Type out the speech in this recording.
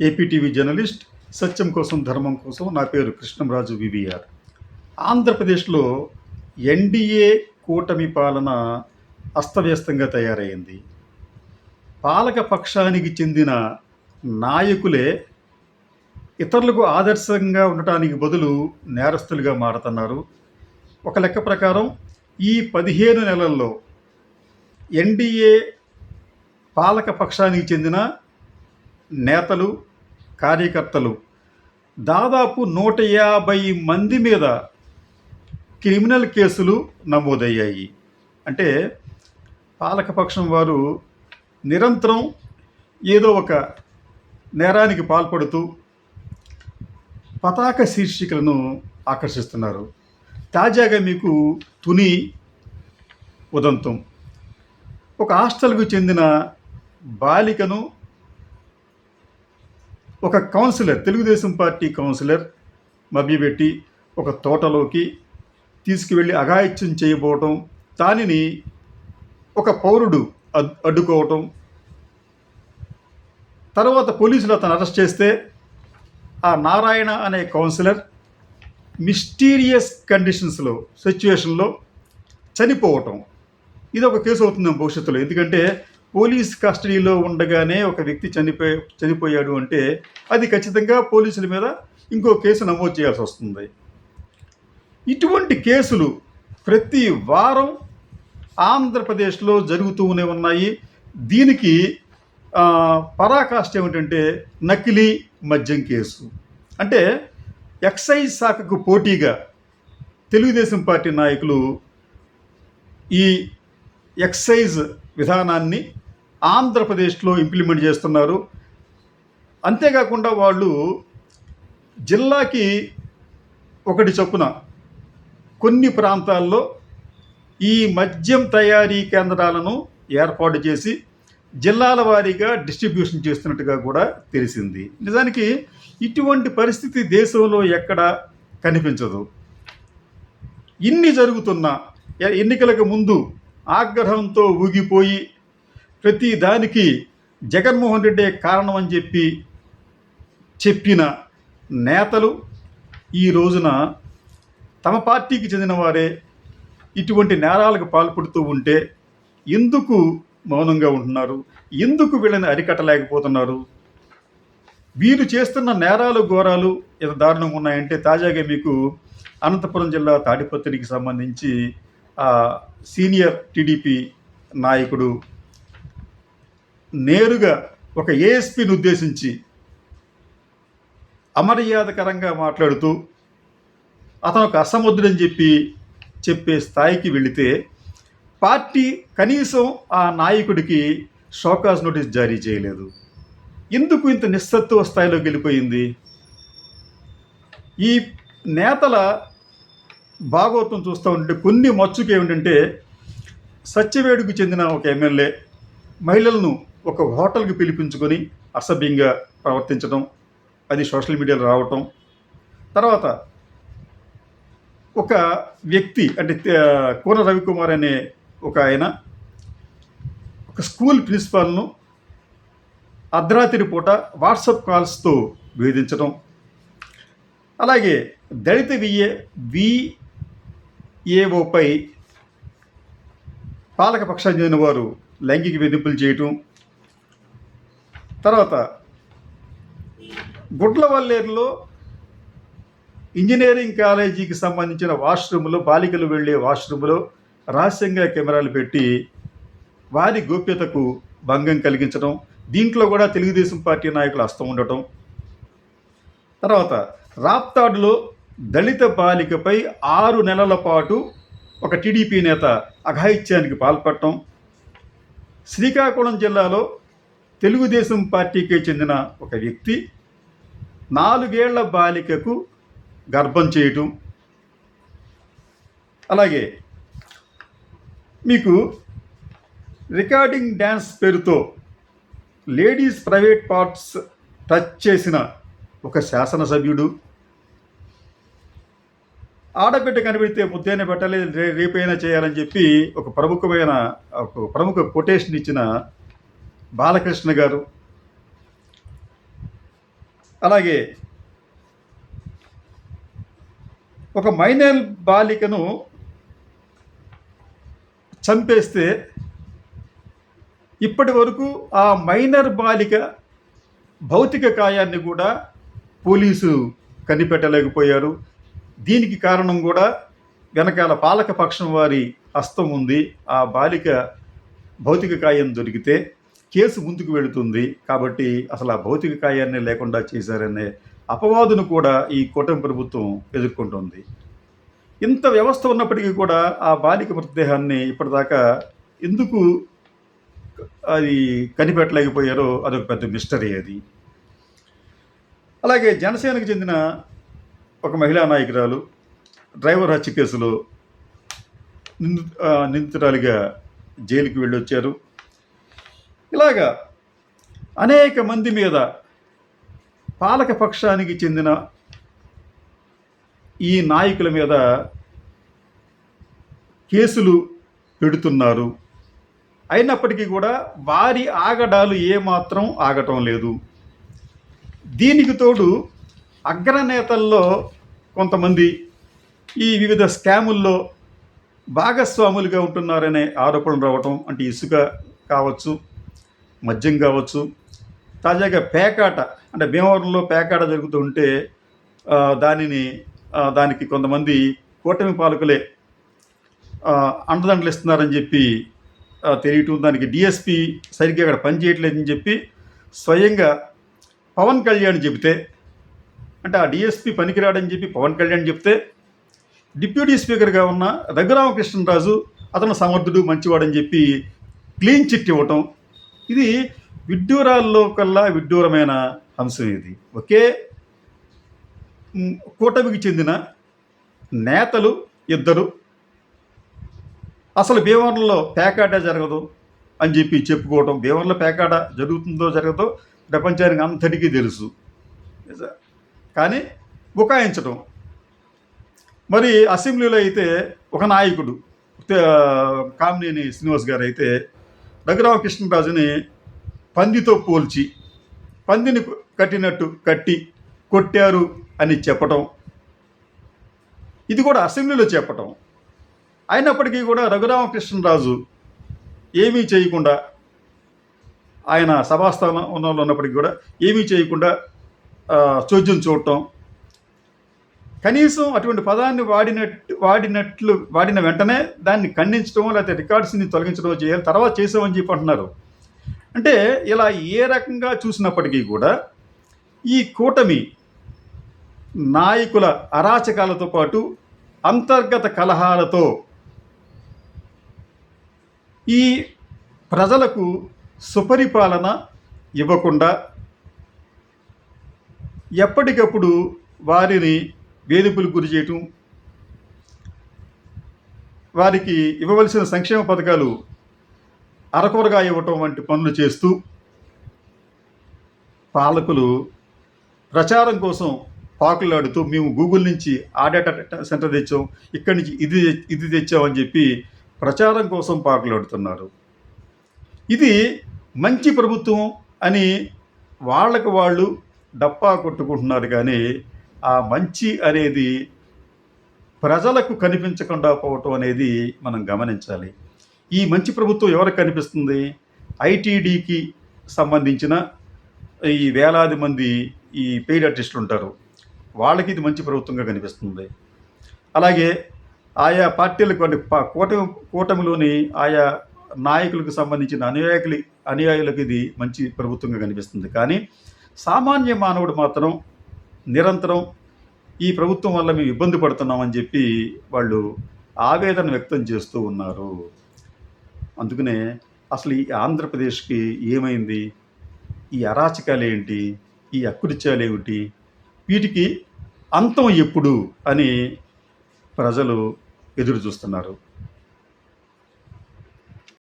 APTV journalist సత్యం కోసం ధర్మం కోసం నా పేరు కృష్ణంరాజు వివిఆర్. ఆంధ్రప్రదేశ్లో ఎన్డీఏ కూటమి పాలన అస్తవ్యస్తంగా తయారైంది. పాలక పక్షానికి చెందిన నాయకులే ఇతరులకు ఆదర్శంగా ఉండటానికి బదులు నేరస్తులుగా మారుతున్నారు. ఒక లెక్క ప్రకారం ఈ పదిహేను నెలల్లో ఎన్డీఏ పాలక పక్షానికి చెందిన నేతలు కార్యకర్తలు దాదాపు నూట యాభై మంది మీద క్రిమినల్ కేసులు నమోదయ్యాయి. అంటే పాలకపక్షం వారు నిరంతరం ఏదో ఒక నేరానికి పాల్పడుతూ పతాక శీర్షికలను ఆకర్షిస్తున్నారు. తాజాగా మీకు తుని ఉదంతం. ఒక హాస్టల్కు చెందిన బాలికను ఒక కౌన్సిలర్ తెలుగుదేశం పార్టీ కౌన్సిలర్ మభ్యపెట్టి ఒక తోటలోకి తీసుకువెళ్ళి అఘాయిత్యం చేయబోవటం దానిని ఒక పౌరుడు అడ్డుకోవటం తర్వాత పోలీసులు అతను అరెస్ట్ చేస్తే ఆ నారాయణ అనే కౌన్సిలర్ మిస్టీరియస్ కండిషన్స్లో సిచ్యువేషన్లో చనిపోవటం. ఇది ఒక కేసు అవుతుంది భవిష్యత్తులో. ఎందుకంటే పోలీస్ కస్టడీలో ఉండగానే ఒక వ్యక్తి చనిపోయి చనిపోయాడు అంటే అది ఖచ్చితంగా పోలీసుల మీద ఇంకో కేసు నమోదు చేయాల్సి వస్తుంది. ఇటువంటి కేసులు ప్రతి వారం ఆంధ్రప్రదేశ్లో జరుగుతూనే ఉన్నాయి. దీనికి పరాకాష్ట ఏమిటంటే నకిలీ మద్యం కేసు. అంటే ఎక్సైజ్ శాఖకు పోటీగా తెలుగుదేశం పార్టీ నాయకులు ఈ ఎక్సైజ్ విధానాన్ని ఆంధ్రప్రదేశ్లో ఇంప్లిమెంట్ చేస్తున్నారు. అంతేకాకుండా వాళ్ళు జిల్లాకి ఒకటి చొప్పున కొన్ని ప్రాంతాల్లో ఈ మద్యం తయారీ కేంద్రాలను ఏర్పాటు చేసి జిల్లాల వారీగా డిస్ట్రిబ్యూషన్ చేస్తున్నట్టుగా కూడా తెలిసింది. నిజానికి ఇటువంటి పరిస్థితి దేశంలో ఎక్కడ కనిపించదు. ఇన్ని జరుగుతున్న ఎన్నికలకు ముందు ఆగ్రహంతో ఊగిపోయి ప్రతి దానికి జగన్మోహన్ రెడ్డే కారణం అని చెప్పి చెప్పిన నేతలు ఈ రోజున తమ పార్టీకి చెందిన వారే ఇటువంటి నేరాలకు పాల్పడుతూ ఉంటే ఎందుకు మౌనంగా ఉంటున్నారు? ఎందుకు వీళ్ళని అరికట్టలేకపోతున్నారు? వీరు చేస్తున్న నేరాలు ఘోరాలు ఎంత దారుణంగా ఉన్నాయంటే తాజాగా మీకు అనంతపురం జిల్లా తాడిపత్రికి సంబంధించి సీనియర్ టీడీపీ నాయకుడు నేరుగా ఒక ఏఎస్పీని ఉద్దేశించి అమర్యాదకరంగా మాట్లాడుతూ అతను ఒక అసముద్రని చెప్పి చెప్పే స్థాయికి వెళితే పార్టీ కనీసం ఆ నాయకుడికి షోకాజ్ నోటీస్ జారీ చేయలేదు. ఎందుకు ఇంత నిస్సత్వ స్థాయిలోకి వెళ్ళిపోయింది? ఈ నేతల భాగవతం చూస్తూ ఉంటే కొన్ని మచ్చుకు ఏమిటంటే సత్యవేడుకు చెందిన ఒక ఎమ్మెల్యే మహిళలను ఒక హోటల్కి పిలిపించుకొని అసభ్యంగా ప్రవర్తించడం అది సోషల్ మీడియాలో రావటం. తర్వాత ఒక వ్యక్తి అంటే కూర రవికుమార్ అనే ఒక ఆయన ఒక స్కూల్ ప్రిన్సిపాల్ను అర్ధరాత్రి పూట వాట్సాప్ కాల్స్తో వేధించడం అలాగే దళిత విఏ విఏఓపై పాలకపక్షానికి చెందిన వారు లైంగిక వేధింపులు చేయటం. తర్వాత గుడ్లవల్లేరులో ఇంజనీరింగ్ కాలేజీకి సంబంధించిన వాష్రూమ్లో బాలికలు వెళ్ళే వాష్రూమ్లో రహస్యంగా కెమెరాలు పెట్టి వారి గోప్యతకు భంగం కలిగించడం దీంట్లో కూడా తెలుగుదేశం పార్టీ నాయకులు హస్తం ఉండటం. తర్వాత రాప్తాడులో దళిత బాలికపై ఆరు నెలల పాటు ఒక టీడీపీ నేత అఘాయిత్యానికి పాల్పడటం. శ్రీకాకుళం జిల్లాలో తెలుగుదేశం పార్టీకి చెందిన ఒక వ్యక్తి నాలుగేళ్ళ బాలికకు గర్భం చేయటం. అలాగే మీకు రికార్డింగ్ డ్యాన్స్ పేరుతో లేడీస్ ప్రైవేట్ పార్ట్స్ టచ్ చేసిన ఒక శాసనసభ్యుడు. ఆడబిడ్డ కనిపెడితే ముద్దైన పెట్టలేదు రేపైనా చేయాలని చెప్పి ఒక ప్రముఖమైన ఒక ప్రముఖ కొటేషన్ ఇచ్చిన బాలకృష్ణ గారు. అలాగే ఒక మైనర్ బాలికను చంపేస్తే ఇప్పటి వరకు ఆ మైనర్ బాలిక భౌతిక కాయాన్ని కూడా పోలీసు కనిపెట్టలేకపోయారు. దీనికి కారణం కూడా వెనకాల పాలకపక్షం వారి హస్తం ఉంది. ఆ బాలిక భౌతిక కాయం దొరికితే కేసు ముందుకు వెళుతుంది కాబట్టి అసలు ఆ భౌతిక కాయాన్ని లేకుండా చేశారనే అపవాదును కూడా ఈ కూటమి ప్రభుత్వం ఎదుర్కొంటుంది. ఇంత వ్యవస్థ ఉన్నప్పటికీ కూడా ఆ బాలిక మృతదేహాన్ని ఇప్పటిదాకా ఎందుకు అది కనిపెట్టలేకపోయారో అదొక పెద్ద మిస్టరీ అది. అలాగే జనసేనకు చెందిన ఒక మహిళా నాయకురాలు డ్రైవర్ హత్య కేసులో నింది నిందితురాలిగా జైలుకి వెళ్ళొచ్చారు. ఇలాగా అనేక మంది మీద పాలక పక్షానికి చెందిన ఈ నాయకుల మీద కేసులు పెడుతున్నారు. అయినప్పటికీ కూడా వారి ఆగడాలు ఏమాత్రం ఆగటం లేదు. దీనికి తోడు అగ్రనేతల్లో కొంతమంది ఈ వివిధ స్కాముల్లో భాగస్వాములుగా ఉంటున్నారనే ఆరోపణలు రావటం అంటే ఇసుక కావచ్చు మద్యం కావచ్చు. తాజాగా పేకాట అంటే భీమవరంలో పేకాట జరుగుతూ ఉంటే దానిని దానికి కొంతమంది కూటమి పాలకులే అండదండలు ఇస్తున్నారని చెప్పి తెలియటం దానికి డిఎస్పి సరిగ్గా అక్కడ పనిచేయట్లేదని చెప్పి స్వయంగా పవన్ కళ్యాణ్ చెబితే అంటే ఆ డిఎస్పి పనికిరాడని చెప్పి పవన్ కళ్యాణ్ చెప్తే డిప్యూటీ స్పీకర్గా ఉన్న రఘురామకృష్ణరాజు అతను సమర్థుడు మంచివాడని చెప్పి క్లీన్ చిట్ ఇవ్వటం ఇది విడ్డూరాల్లో కల్లా విడ్డూరమైన అంశం ఇది. ఒకే కూటమికి చెందిన నేతలు ఇద్దరు. అసలు భీమవరంలో పేకాట జరగదు అని చెప్పి చెప్పుకోవటం భీమవరంలో పేకాట జరుగుతుందో జరగదో ప్రపంచానికి అంతటికీ తెలుసు. నిజ- కానీ బుకాయించడం మరి అసెంబ్లీలో అయితే ఒక నాయకుడు కామినేని శ్రీనివాస్ గారు అయితే రఘురామకృష్ణరాజుని పందితో పోల్చి పందిని కట్టినట్టు కట్టి కొట్టారు అని చెప్పటం. ఇది కూడా అసెంబ్లీలో చెప్పటం. అయినప్పటికీ కూడా రఘురామకృష్ణరాజు ఏమీ చేయకుండా ఆయన సభాస్థానంలో ఉన్నప్పటికీ కూడా ఏమీ చేయకుండా చోద్యం చూడటం కనీసం అటువంటి పదాన్ని వాడినట్టు వాడినట్లు వాడిన వెంటనే దాన్ని ఖండించడం లేకపోతే రికార్డ్స్ని తొలగించడం చేయాలి. తర్వాత చేసామని చెప్పి అంటున్నారు. అంటే ఇలా ఏ రకంగా చూసినప్పటికీ కూడా ఈ కూటమి నాయకుల అరాచకాలతో పాటు అంతర్గత కలహాలతో ఈ ప్రజలకు సుపరిపాలన ఇవ్వకుండా ఎప్పటికప్పుడు వారిని వేధింపులకు గురి చేయటం వారికి ఇవ్వవలసిన సంక్షేమ పథకాలు అరకొరగా ఇవ్వటం వంటి పనులు చేస్తూ పాలకులు ప్రచారం కోసం పాకులాడుతూ మేము గూగుల్ నుంచి ఆ డేటా సెంటర్ తెచ్చాం ఇక్కడి నుంచి ఇది ఇది తెచ్చామని చెప్పి ప్రచారం కోసం పాకులాడుతున్నారు ఇది మంచి ప్రభుత్వం అని వాళ్ళకు వాళ్ళు డప్పా కొట్టుకుంటున్నారు కానీ ఆ మంచి అనేది ప్రజలకు కనిపించకుండా పోవటం అనేది మనం గమనించాలి. ఈ మంచి ప్రభుత్వం ఎవరికి కనిపిస్తుంది? ఐటీడీకి సంబంధించిన ఈ వేలాది మంది ఈ పెయిడ్ ఆర్టిస్టులు ఉంటారు. వాళ్ళకి ఇది మంచి ప్రభుత్వంగా కనిపిస్తుంది. అలాగే ఆయా పార్టీలకు అంటే పా- కూటమి కూటమిలోని ఆయా నాయకులకు సంబంధించిన అనుయాయకులు అనుయాయులకు ఇది మంచి ప్రభుత్వంగా కనిపిస్తుంది. కానీ సామాన్య మానవుడు మాత్రం నిరంతరం ఈ ప్రభుత్వం వల్ల మేము ఇబ్బంది పడుతున్నామని చెప్పి వాళ్ళు ఆవేదన వ్యక్తం చేస్తూ ఉన్నారు. అందుకనే అసలు ఈ ఆంధ్రప్రదేశ్కి ఏమైంది? ఈ అరాచకాలు ఏంటి? ఈ అకృత్యాలు ఏమిటి? వీటికి అంతం ఎప్పుడు అని ప్రజలు ఎదురు చూస్తున్నారు